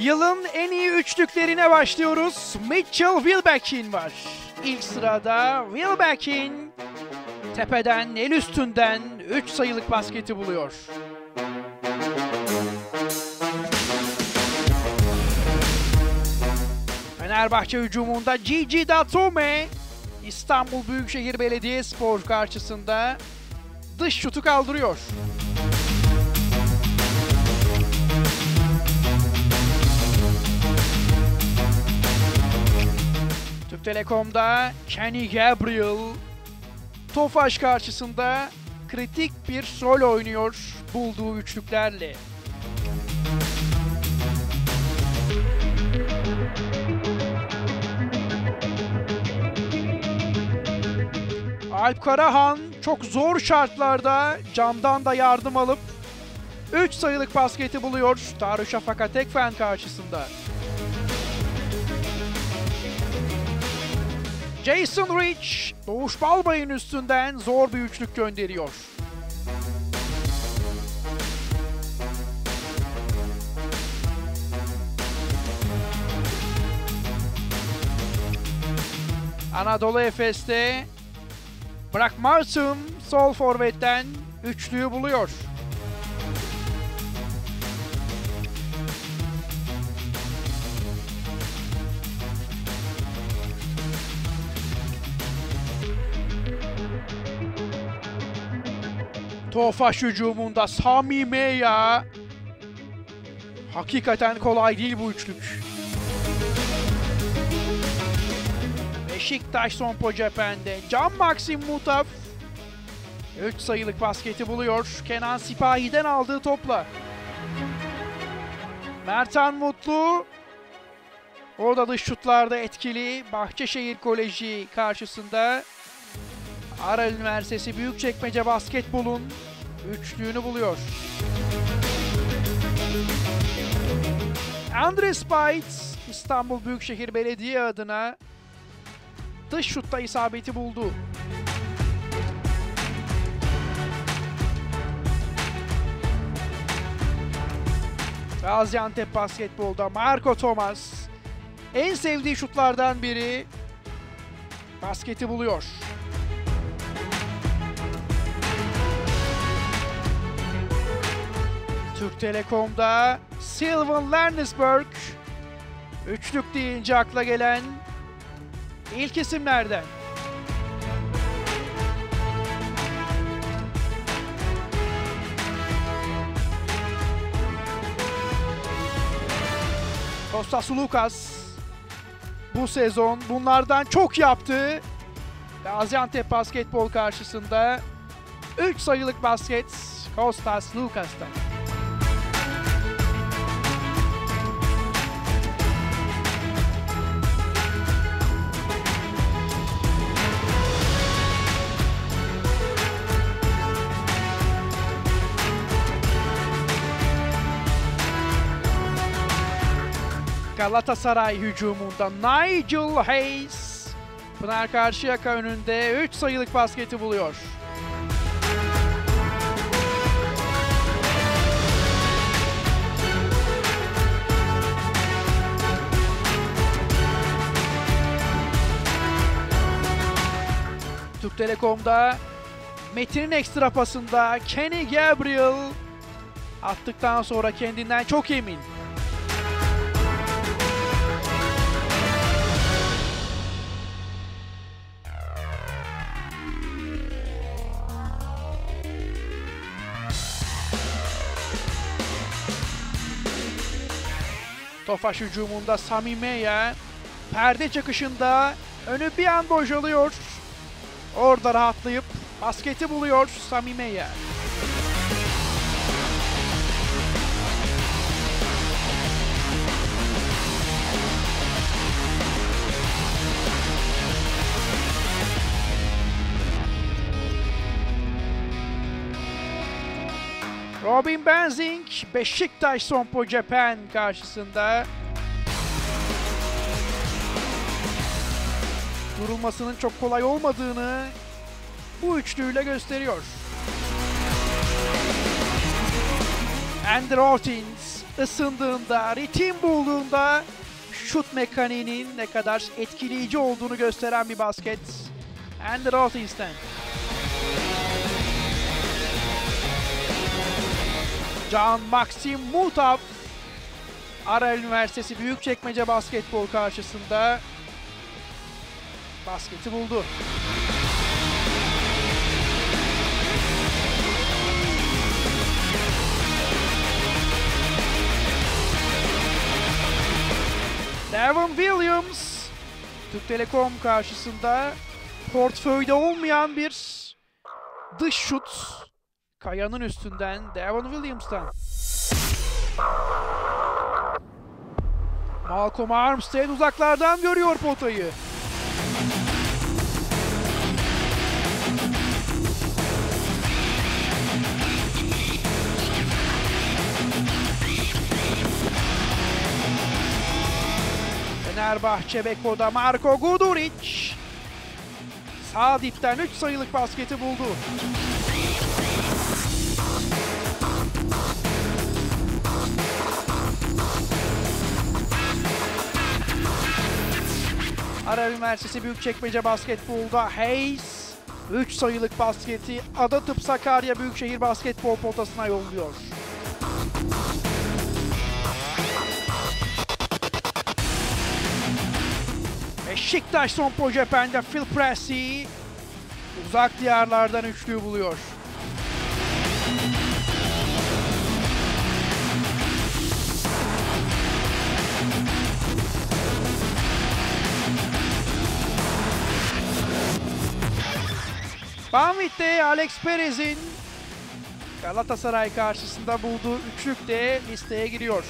Yılın en iyi üçlüklerine başlıyoruz. Mitchell Wilbekin var. İlk sırada Wilbekin tepeden el üstünden 3 sayılık basketi buluyor. Fenerbahçe hücumunda Gigi Datome İstanbul Büyükşehir Belediyespor karşısında dış şutu kaldırıyor. Türk Telekom'da Kenny Gabriel Tofaş karşısında kritik bir rol oynuyor bulduğu üçlüklerle. Alp Karahan çok zor şartlarda camdan da yardım alıp 3 sayılık basketi buluyor Darüşşafaka Tekfen karşısında. Jason Rich, Doğuş Balbay'ın üstünden zor bir üçlük gönderiyor. Anadolu Efes'te Brock Martin sol forvetten üçlüyü buluyor. Tofaş hücumunda Sami Meya. Hakikaten kolay değil bu üçlük. Beşiktaş Sompo cephende. Can Maxim Mutaf 3 sayılık basketi buluyor. Kenan Sipahi'den aldığı topla. Mertan Mutlu o da dış şutlarda etkili. Bahçeşehir Koleji karşısında Aral Üniversitesi Büyükçekmece Basketbol'un üçlüğünü buluyor. Andres Bites İstanbul Büyükşehir Belediye adına dış şutta isabeti buldu. Gaziantep basketbolda Marco Thomas en sevdiği şutlardan biri basketi buluyor. Türk Telekom'da Sylvan Lernisberg üçlük deyince akla gelen ilk isimlerden. Kostas Lukas bu sezon bunlardan çok yaptı. Gaziantep basketbol karşısında 3 sayılık basket Kostas Lukas'tan. Galatasaray hücumunda Nigel Hayes Pınar Karşıyaka önünde 3 sayılık basketi buluyor. Türk Telekom'da Metin'in ekstra pasında Kenny Gabriel attıktan sonra kendinden çok emin. Tofaş hücumunda Sami Meya perde çıkışında önü bir an bocalıyor. Orada rahatlayıp basketi buluyor Sami Meya. Robin Benzing, Beşiktaş Sompo Japan karşısında durulmasının çok kolay olmadığını bu üçlüyle gösteriyor. Andrew Ortins ısındığında, ritim bulduğunda şut mekaniğinin ne kadar etkileyici olduğunu gösteren bir basket. Ender Ortins'ten. Can Maxim Mutav Ara Üniversitesi Büyükçekmece Basketbol karşısında basketi buldu. Devon Williams Türk Telekom karşısında portföyde olmayan bir dış şut Kaya'nın üstünden Devon Williams'tan. Malcolm Armstead uzaklardan görüyor potayı. Fenerbahçe Beko'da Marko Guduric sağ dipten 3 sayılık basketi buldu. Ara Üniversitesi Büyükçekmece Basketbol'da Hayes 3 sayılık basketi Adatıp Sakarya Büyükşehir Basketbol potasına yolluyor. Beşiktaş son Pojepen'de Phil Pressey uzak diyarlardan üçlüyü buluyor. Banvit'te Alex Perez'in Galatasaray karşısında bulduğu üçlük de listeye giriyor.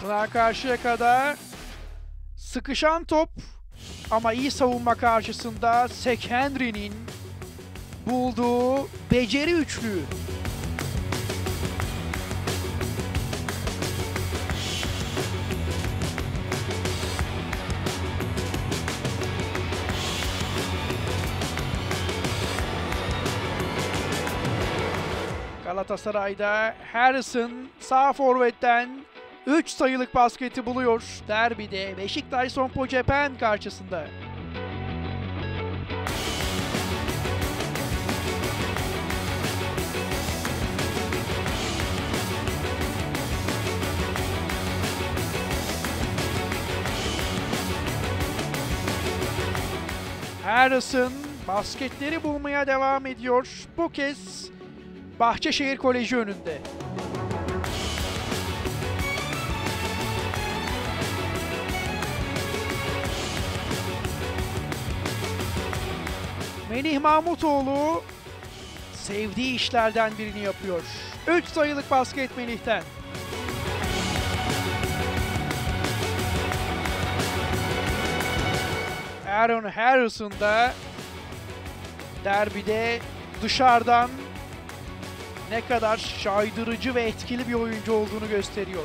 Pınar karşıya kadar sıkışan top ama iyi savunma karşısında Sek bulduğu beceri üçlüğü. Galatasaray'da Harrison sağ forvetten 3 sayılık basketi buluyor. Derbide Beşiktaş Sompo Cephen karşısında. Harrison basketleri bulmaya devam ediyor. Bu kez Bahçeşehir Koleji önünde. Melih Mahmutoğlu sevdiği işlerden birini yapıyor. 3 sayılık basket Melih'ten. Aaron Harrison da derbide dışarıdan ne kadar şaydırıcı ve etkili bir oyuncu olduğunu gösteriyor.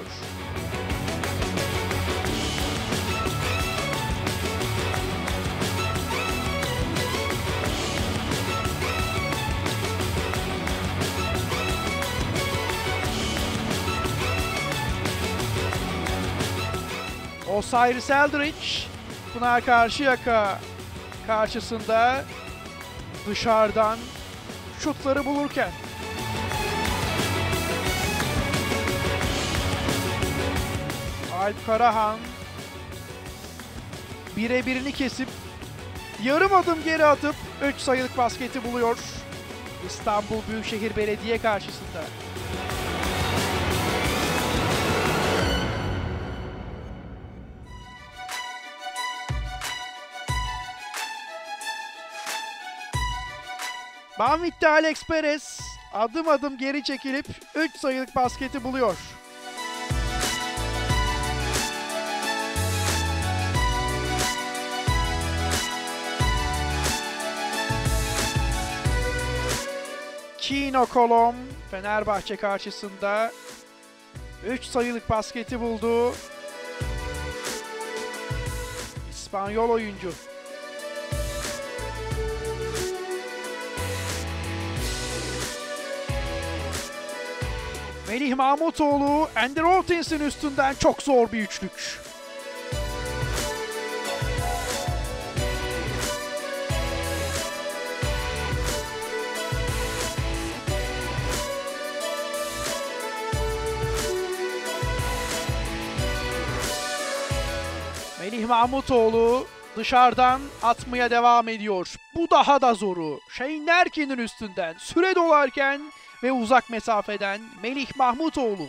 Osiris Eldridge Pınar Karşıyaka karşısında dışarıdan şutları bulurken Alp Karahan birebirini kesip yarım adım geri atıp 3 sayılık basketi buluyor. İstanbul Büyükşehir Belediye karşısında. Banvit'te Alex Perez adım adım geri çekilip 3 sayılık basketi buluyor. Kino Kolom Fenerbahçe karşısında 3 sayılık basketi buldu. İspanyol oyuncu. Melih Mahmutoğlu, Andy Rotins'in üstünden çok zor bir üçlük. Melih Mahmutoğlu dışarıdan atmaya devam ediyor. Bu daha da zoru. Shane Larkin'in üstünden süre dolarken ve uzak mesafeden Melih Mahmutoğlu.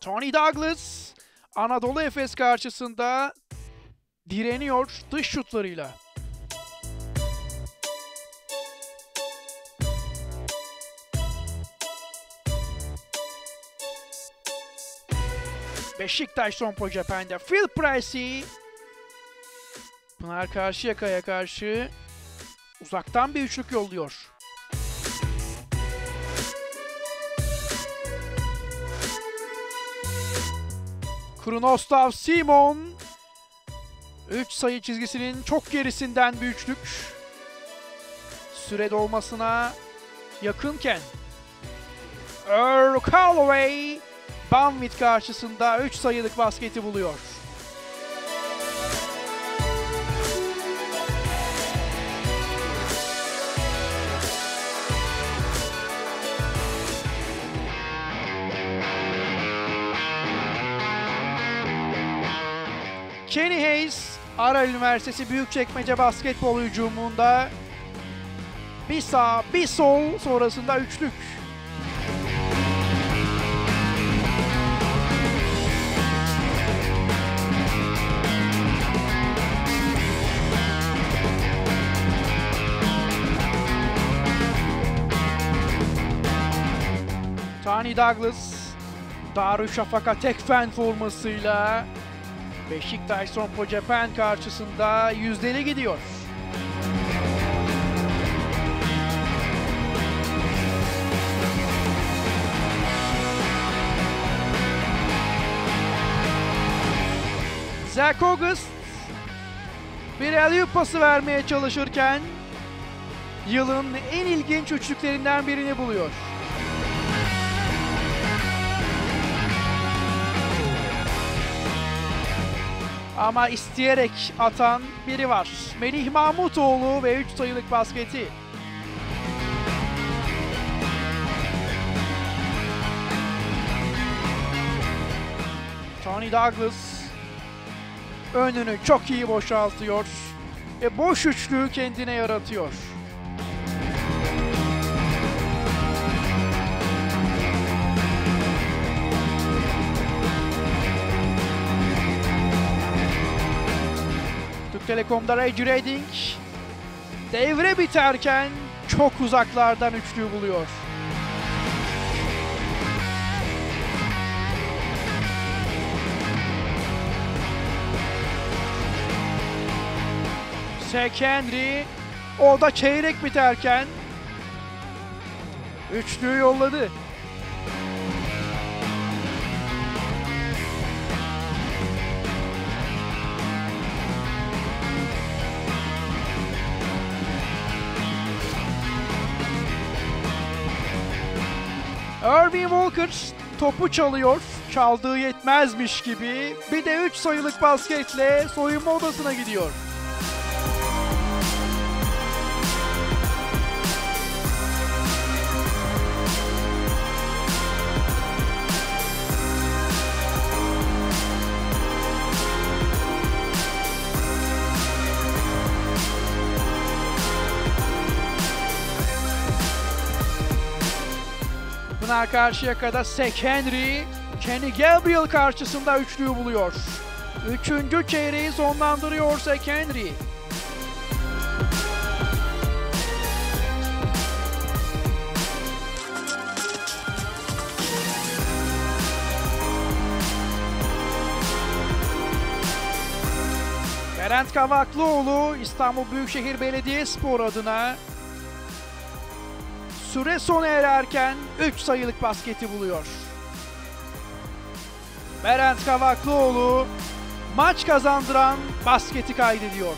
Tony Douglas Anadolu Efes karşısında direniyor dış şutlarıyla. Beşiktaş Sompo Cephen'de Phil Pricey Pınar Karşıyaka'ya karşı uzaktan bir üçlük yolluyor. Kronostav Simon 3 sayı çizgisinin çok gerisinden bir üçlük. Süre dolmasına yakınken Earl Calloway Banvit karşısında 3 sayılık basketi buluyor. Kenny Hayes, Ara Üniversitesi Büyükçekmece Basketbol hücumunda bir sağ bir sol sonrasında üçlük. Douglas Darüşşafaka Tekfen formasıyla Beşiktaş Sompo Japan karşısında yüzdeli gidiyor. Zach August bir alley pası vermeye çalışırken yılın en ilginç üçlüklerinden birini buluyor. Ama isteyerek atan biri var. Melih Mahmutoğlu ve 3 sayılık basketi. Tony Douglas önünü çok iyi boşaltıyor ve boş üçlüğü kendine yaratıyor. Telekom'da Reggie Redding devre biterken çok uzaklardan üçlüyü buluyor. Sek Henry o da çeyrek biterken üçlüyü yolladı. Irving Walker topu çalıyor. Çaldığı yetmezmiş gibi bir de 3 sayılık basketle soyunma odasına gidiyor. Pınar Karşıyaka'da Sek Henry, Kenny Gabriel karşısında üçlüyü buluyor. Üçüncü çeyreği sonlandırıyor Sek Henry. Berent Kavaklıoğlu İstanbul Büyükşehir Belediyespor adına süre sona ererken 3 sayılık basketi buluyor. Berent Kavaklıoğlu maç kazandıran basketi kaydediyor.